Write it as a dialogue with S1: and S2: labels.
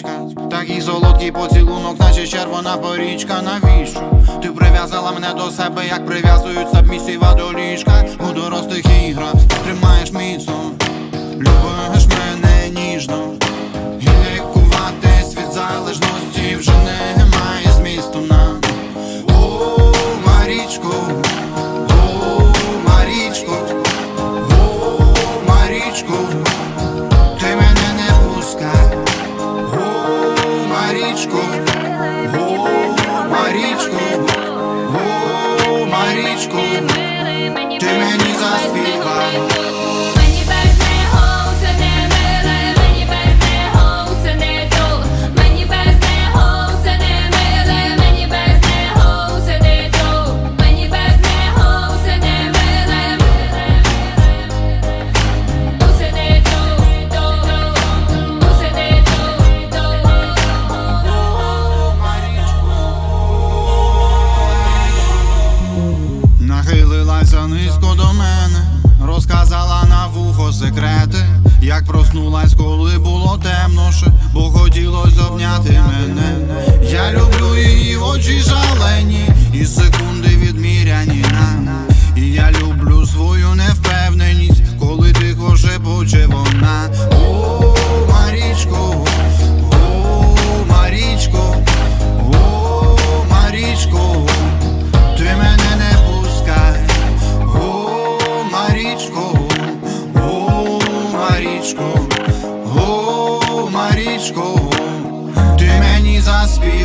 S1: свічка, такий солодкий поцілунок, наче червона порічка, навіщо? Ти прив'язала мене до себе, як прив'язують сабмісіва до ліжка У дорослих іграх тримаєш міцно, любиш мене ніжно. Let's. секрети, як проснулась, коли було темно, ще, бо хотілось обняти мене. Марічко, о, Марічко, ти мені заспів.